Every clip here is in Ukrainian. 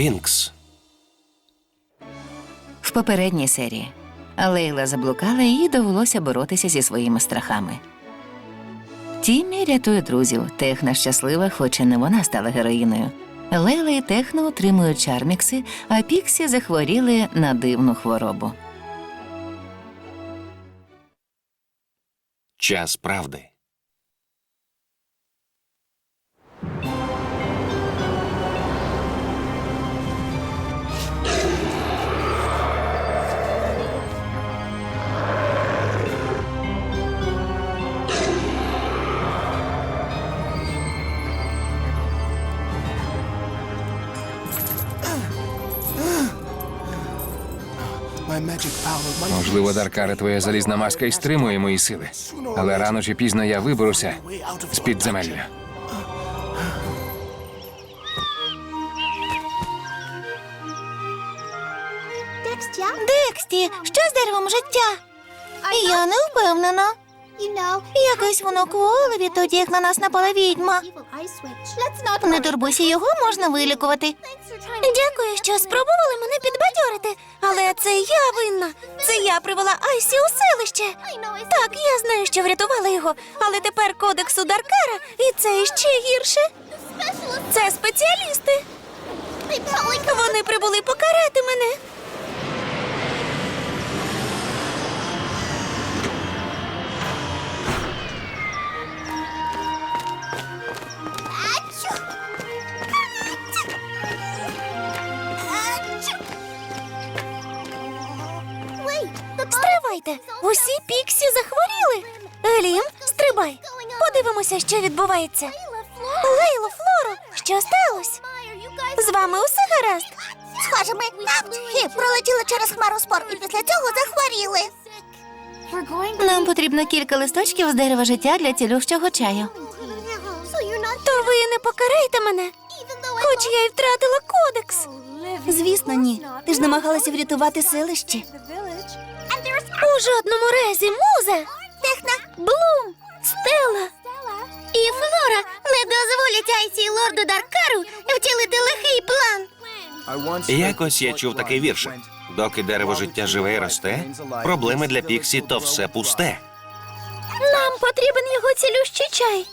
Вінкс. В попередній серії Лейла заблукала і їй довелося боротися зі своїми страхами. Тіммі рятує друзів. Техна щаслива, хоч і не вона стала героїною. Лейла і Техно отримують чармікси, а Піксі захворіли на дивну хворобу. Час правди. Можливо, Даркаре, твоя залізна маска і стримує мої сили. Але рано чи пізно я виберуся з підземелля. Дексті, що з деревом життя? Я не впевнена. Якось воно кволе відтоді, як на нас напала відьма. Не турбуйся, його можна вилікувати. Дякую, що спробували мене підбадьорити. Але це я винна. Це я привела Айсі у селище. Так, я знаю, що врятувала його, але тепер кодексу Даркара, і це іще гірше. Це спеціалісти. Вони прибули покарати мене. Що відбувається. Лейло, Флоро, що сталося? З вами усе гаразд? Схоже, ми і пролетіли через хмару спор і після цього захворіли. Нам потрібно кілька листочків з дерева життя для цілющого чаю. То ви не покараєте мене, хоч я й втратила кодекс. Звісно, ні. Ти ж намагалася врятувати селище. У жодному разі, муза, Техна, Блум, Стелла і Флора не дозволять Айсі і лорду Даркару втілити лихий план. Якось я чув такий віршик. Доки дерево життя живе і росте, проблеми для Піксі то все пусте. Нам потрібен його цілющий чай.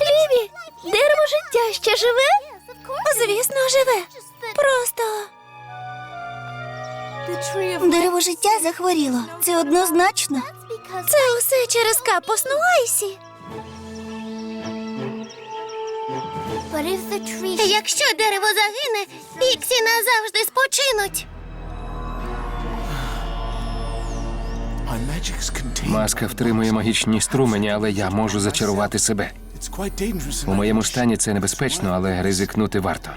Ліві, дерево життя ще живе? Звісно, живе. Просто дерево життя захворіло. Це однозначно. Це усе через капусну Айсі. Якщо дерево загине, піксі назавжди спочинуть. Маска втримує магічні струмені, але я можу зачарувати себе. У моєму стані це небезпечно, але ризикнути варто.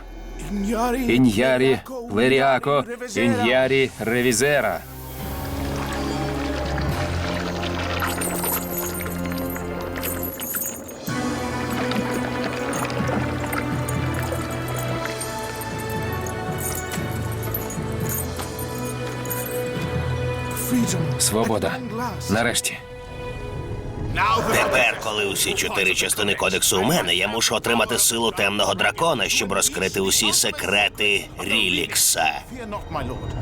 Іньярі, Леріако, Іньярі, Ревізера. Свобода. Нарешті. Тепер, коли усі чотири частини кодексу у мене, я мушу отримати силу темного дракона, щоб розкрити усі секрети Рілікса.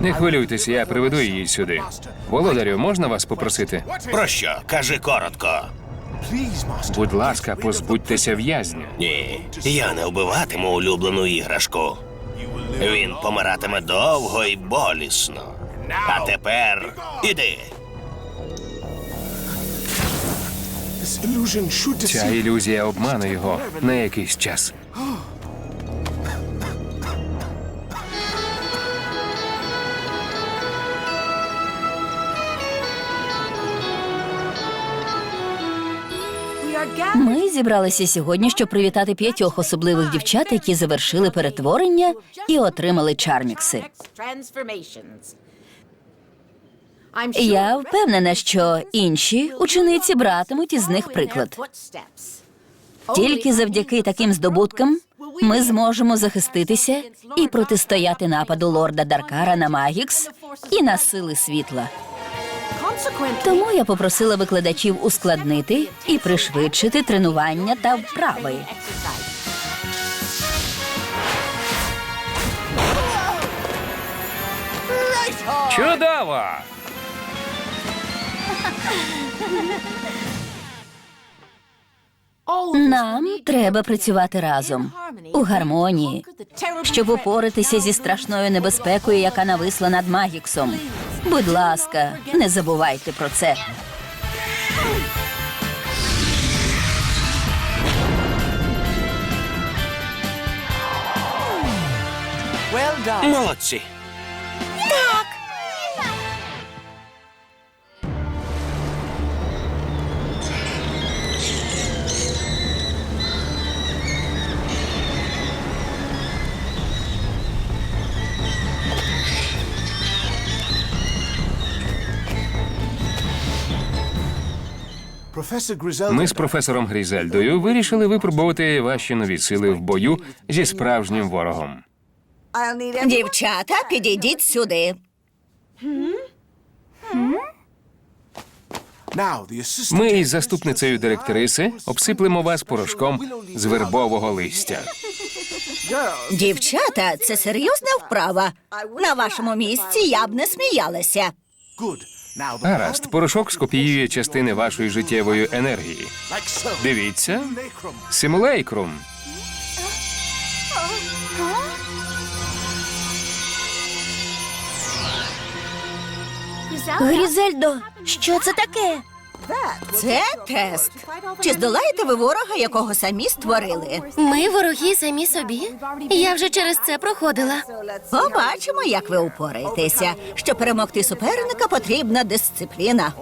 Не хвилюйтеся, я приведу її сюди. Володарю, можна вас попросити? Про що? Кажи коротко. Будь ласка, позбудьтеся в'язня. Ні, я не вбиватиму улюблену іграшку. Він помиратиме довго і болісно. А тепер іди. Ця ілюзія обмане його на якийсь час. Ми зібралися сьогодні, щоб привітати п'ятьох особливих дівчат, які завершили перетворення і отримали чармікси. Я впевнена, що інші учениці братимуть із них приклад. Тільки завдяки таким здобуткам ми зможемо захиститися і протистояти нападу лорда Даркара на Магікс і на сили світла. Тому я попросила викладачів ускладнити і пришвидшити тренування та вправи. Чудово! Нам треба працювати разом у гармонії, щоб упоратися зі страшною небезпекою, яка нависла над Магіксом. Будь ласка, не забувайте про це. Молодці. Ми з професором Грізельдою вирішили випробувати ваші нові сили в бою зі справжнім ворогом. Дівчата, підійдіть сюди. Ми із заступницею директриси обсиплемо вас порошком з вербового листя. Дівчата, це серйозна вправа. На вашому місці я б не сміялася. Гаразд, порошок скопіює частини вашої життєвої енергії. Дивіться, симулейкрум. Грізельдо, що це таке? Це тест. Чи здолаєте ви ворога, якого самі створили? Ми вороги самі собі. Я вже через це проходила. Побачимо, як ви упораєтеся. Щоб перемогти суперника, потрібна дисципліна.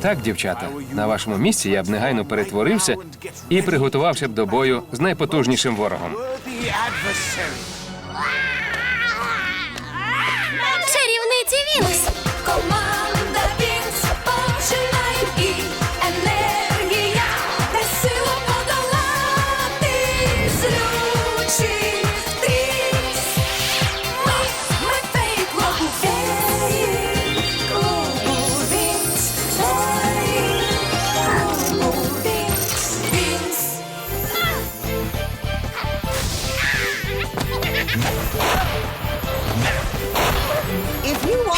Так, дівчата, на вашому місці я б негайно перетворився і приготувався б до бою з найпотужнішим ворогом. Чарівниці Вінкс! Команда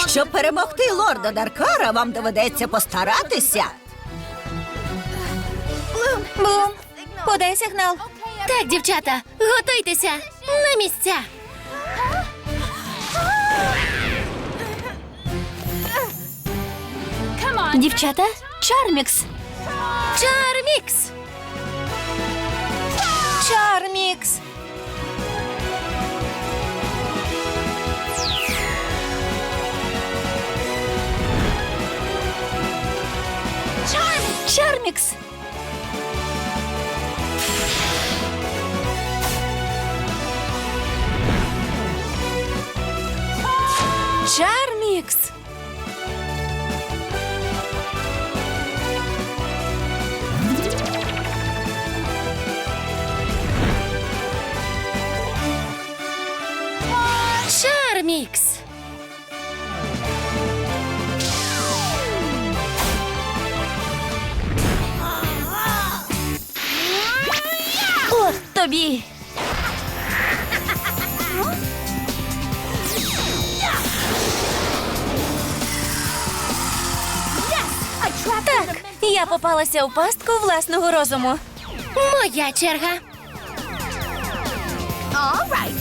Щоб перемогти лорда Даркара, вам доведеться постаратися. Бум! Подай сигнал. Так, дівчата, готуйтеся на місця. Дівчата, Чармікс. Чармікс! Чармікс! Чармікс. Чармікс! Тобі. Так, я попалася у пастку власного розуму. Моя черга.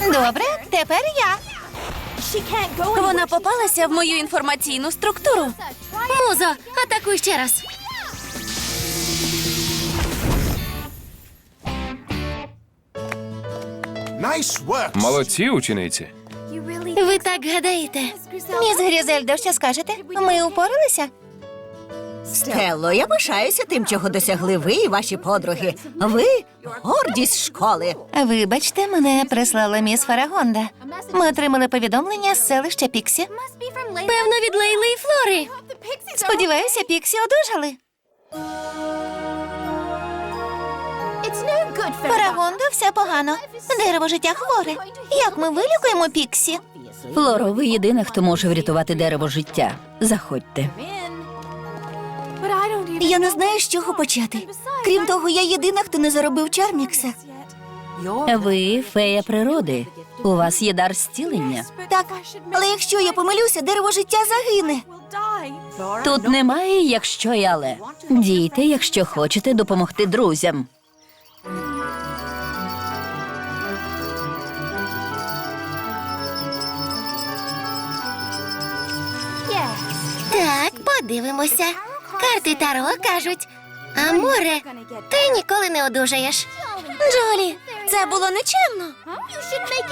Добре, тепер я. Вона попалася в мою інформаційну структуру. Музо, атакуй ще раз. Молодці, учениці. Ви так гадаєте? Міс Грізельдо, що скажете? Ми упоралися? Стелло, я пишаюся тим, чого досягли ви і ваші подруги. Ви гордість школи. Вибачте, мене прислала міс Фарагонда. Ми отримали повідомлення з селища Піксі. Певно, від Лейли і Флори. Сподіваюся, Піксі одужали. Парагондо, все погано. Дерево життя хворе. Як ми вилікуємо Піксі? Флоро, ви єдина, хто може врятувати дерево життя. Заходьте. Я не знаю, з чого почати. Крім того, я єдина, хто не заробив Чармікса. Ви фея природи. У вас є дар зцілення. Так, але якщо я помилюся, дерево життя загине. Тут немає якщо й але. Дійте, якщо хочете допомогти друзям. Подивимося. Карти Таро кажуть, а море, ти ніколи не одужаєш. Джолі, це було нечемно.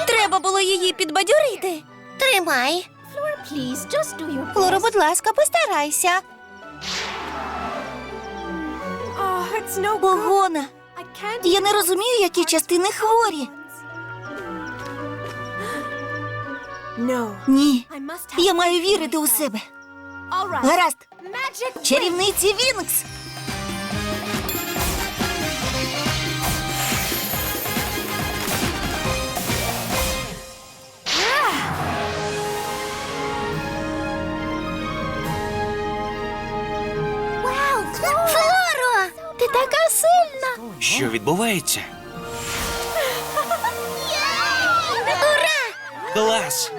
Треба було її підбадьорити. Тримай. Флоро, будь ласка, постарайся. Погона. Я не розумію, які частини хворі. Ні, я маю вірити у себе. Гаразд, чарівниці Вінкс. Флоро, ти така сильна. Що відбувається? Ура! Клас!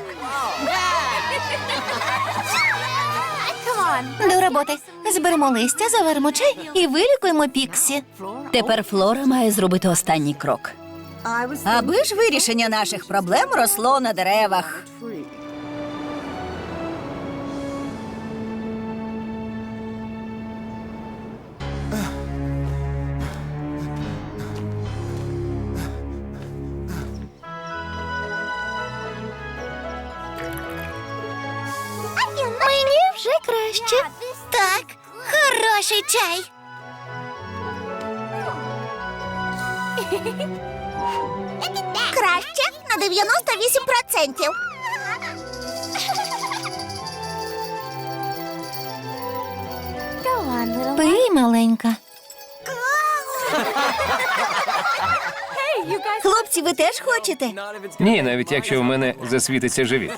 До роботи. Зберемо листя, заваримо чай і вилікуємо Піксі. Тепер Флора має зробити останній крок. Аби ж вирішення наших проблем росло на деревах. Чай. Краще на 98%. Пий, маленька. Хлопці, ви теж хочете? Ні, навіть якщо в мене засвітиться живіт.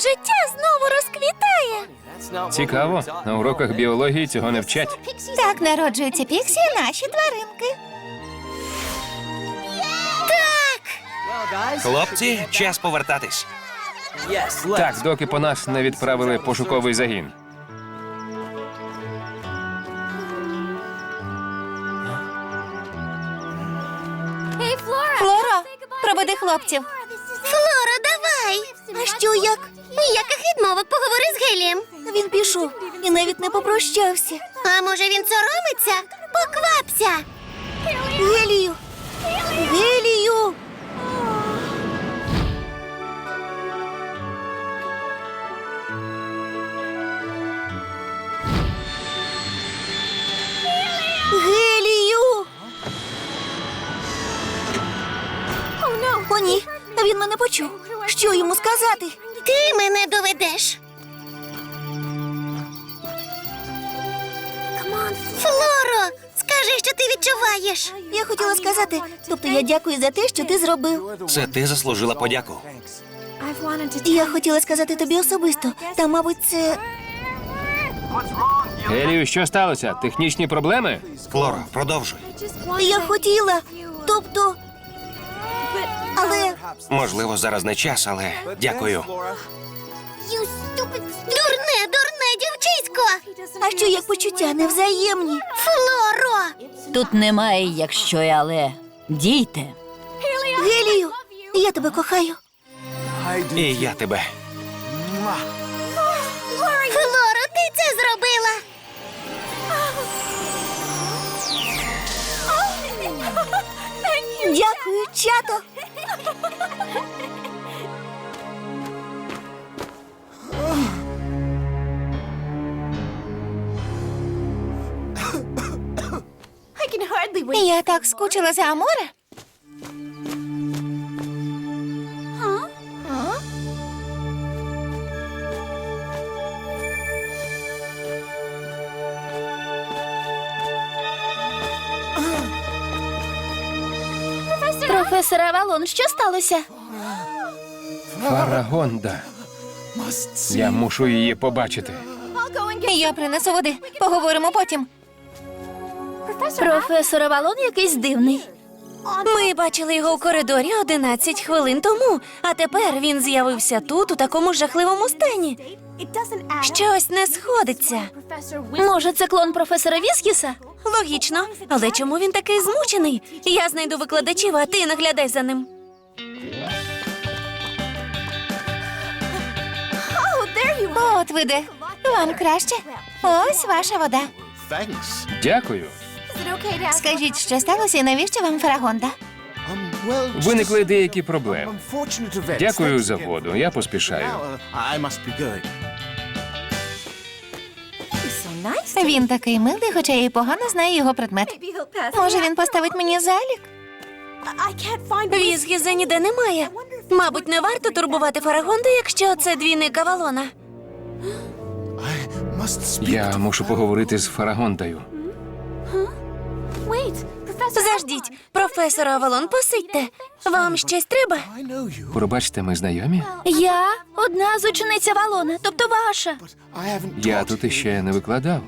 Життя знову розквітає. Цікаво, на уроках біології цього не вчать. Так народжуються Піксі наші тваринки. Так! Хлопці, час повертатись. Так, доки по нас не відправили пошуковий загін. Флоро, проведи хлопців. Флора, давай. А що як? Ніяких відмовок поговори з Гелієм. Він пішов і навіть не попрощався. А може він соромиться? Поквапся. Гелію! Гелію! Гелію! О, ні, він мене почув. Що йому сказати? Ти мене доведеш. Флоро, скажи, що ти відчуваєш. Я хотіла сказати, тобто я дякую за те, що ти зробив. Це ти заслужила подяку. Я хотіла сказати тобі особисто, та, мабуть, це Елію, що сталося? Технічні проблеми? Флоро, продовжуй. я хотіла. Тобто але Можливо, зараз не час, але дякую. дурне, дурне дівчисько. А що як почуття невзаємні? Флоро! Тут немає, якщо й але. Дійте. Гелію, я тебе кохаю. І я тебе. Флоро, ти це зробила! Дякую, чато. Я так скучила за Аморе. Професор Авалон, що сталося? Фарагонда. Я мушу її побачити. Я принесу води. Поговоримо потім. Професор Авалон якийсь дивний. Ми бачили його у коридорі 11 хвилин тому, а тепер він з'явився тут у такому жахливому стані. Щось не сходиться. Може, це клон професора Віскіса? Логічно, але чому він такий змучений? Я знайду викладачів, а ти наглядай за ним. От ви де. Вам краще. Ось ваша вода. Дякую. Скажіть, що сталося і навіщо вам фарагонда? Виникли деякі проблеми. Дякую за воду. Я поспішаю. Він такий милий, хоча я і погано знаю його предмет. Може, він поставить мені залік? Візгіза ніде немає. Мабуть, не варто турбувати Фарагонду, якщо це двійник Авалона. Я мушу поговорити з Фарагондою. Заждіть, професор Авалон, посидьте. Вам щось треба? Пробачте, ми знайомі? Я одна з учениць Авалона, тобто ваша. Я тут іще не викладав.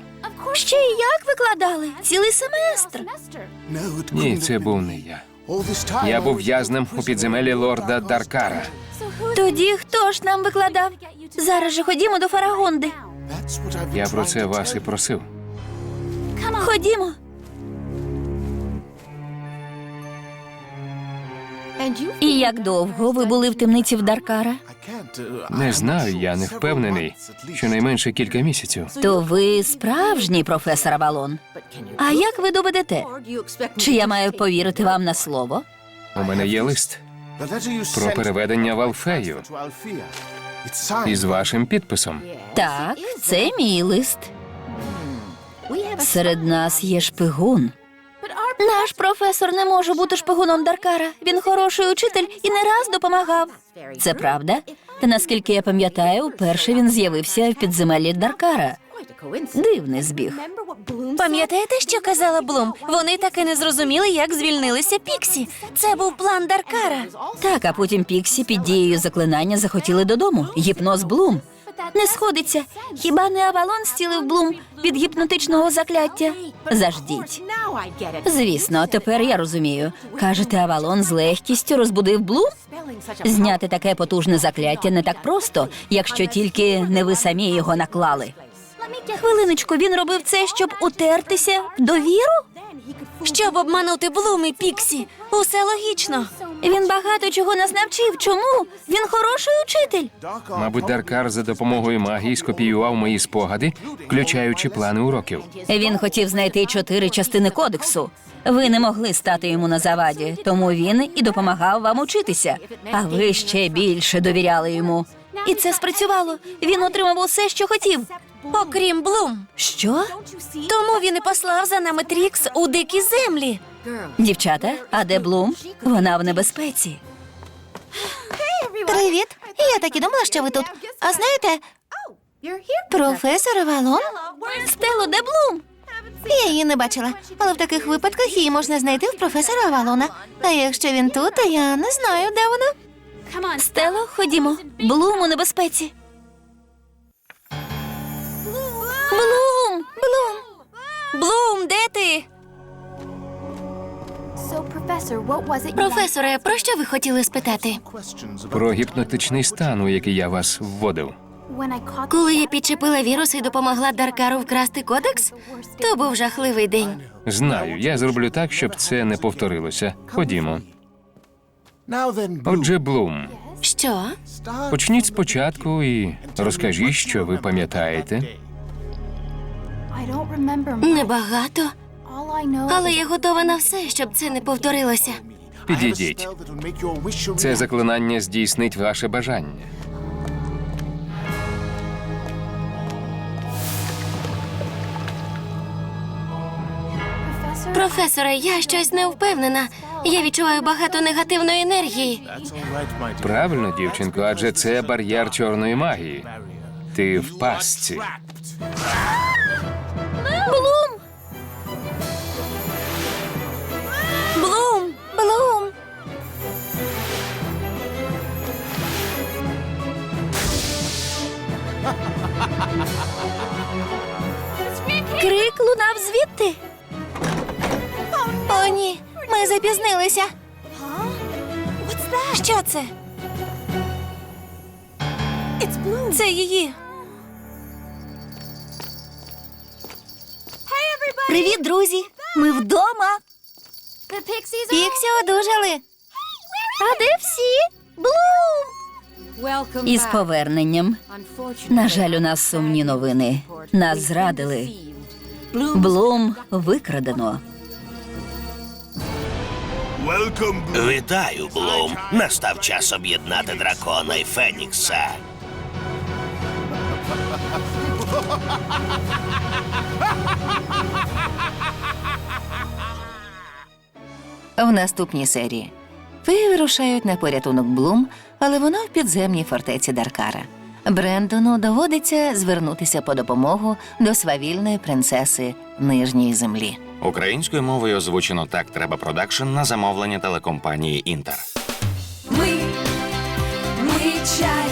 Ще й як викладали? Цілий семестр. Ні, це був не я. Я був в'язнем у підземелі лорда Даркара. Тоді хто ж нам викладав? Зараз же ходімо до Фарагонди. Я про це вас і просив. Ходімо. І як довго ви були в темниці в Даркара? Не знаю, я не впевнений. Щонайменше кілька місяців. То ви справжній професор Авалон. А як ви доведете? Чи я маю повірити вам на слово? У мене є лист про переведення в Алфею із вашим підписом. Так, це мій лист. Серед нас є шпигун. Наш професор не може бути шпигуном Даркара. Він хороший учитель і не раз допомагав. Це правда? Та наскільки я пам'ятаю, вперше він з'явився в підземеллі Даркара. Дивний збіг. Пам'ятаєте, що казала Блум? Вони так і не зрозуміли, як звільнилися Піксі. Це був план Даркара. Так, а потім Піксі під дією заклинання захотіли додому. Гіпноз Блум. Не сходиться. Хіба не Авалон стілив Блум від гіпнотичного закляття? Заждіть. Звісно, тепер я розумію. Кажете, Авалон з легкістю розбудив Блум? Зняти таке потужне закляття не так просто, якщо тільки не ви самі його наклали. Хвилиночку, він робив це, щоб утертися в довіру? Щоб обманути Блум і Піксі. Усе логічно. Він багато чого нас навчив. Чому? Він хороший учитель. Мабуть, Даркар за допомогою магії скопіював мої спогади, включаючи плани уроків. Він хотів знайти чотири частини кодексу. Ви не могли стати йому на заваді, тому він і допомагав вам учитися. А ви ще більше довіряли йому. І це спрацювало. Він отримав усе, що хотів. Окрім Блум. Що? Тому він і послав за нами Трікс у дикі землі. Дівчата, а де Блум? Вона в небезпеці. Привіт. Я так і думала, що ви тут. А знаєте, професор Авалон? Стело, де Блум? Я її не бачила, але в таких випадках її можна знайти в професора Авалона. А якщо він тут, то я не знаю, де вона. Стело, ходімо. Блум у небезпеці. Блум, ти? Професоре, про що ви хотіли спитати? Про гіпнотичний стан, у який я вас вводив. Коли я підчепила вірус і допомогла Даркару вкрасти кодекс, то був жахливий день. Знаю, я зроблю так, щоб це не повторилося. Ходімо. Отже, Блум, Що? почніть спочатку і розкажіть, що ви пам'ятаєте. Небагато, але я готова на все, щоб це не повторилося. Підійдіть. Це заклинання здійснить ваше бажання. Професоре, я щось не впевнена. Я відчуваю багато негативної енергії. Правильно, дівчинко, адже це бар'єр чорної магії. Ти в пастці. Блум! Крик звідти. о ні, ми запізнилися. Що це? Це її. Привіт, друзі. Ми вдома. Піксі одужали. А де всі? Блум! Із поверненням. На жаль, у нас сумні новини. Нас зрадили. Блум викрадено. Вітаю, Блум. Настав час об'єднати дракона і Фенікса. В наступній серії феї вирушають на порятунок Блум, але вона в підземній фортеці Даркара. Брендону доводиться звернутися по допомогу до свавільної принцеси Нижньої землі. Українською мовою озвучено так треба продакшн на замовлення телекомпанії Інтер. Ми, ми чай.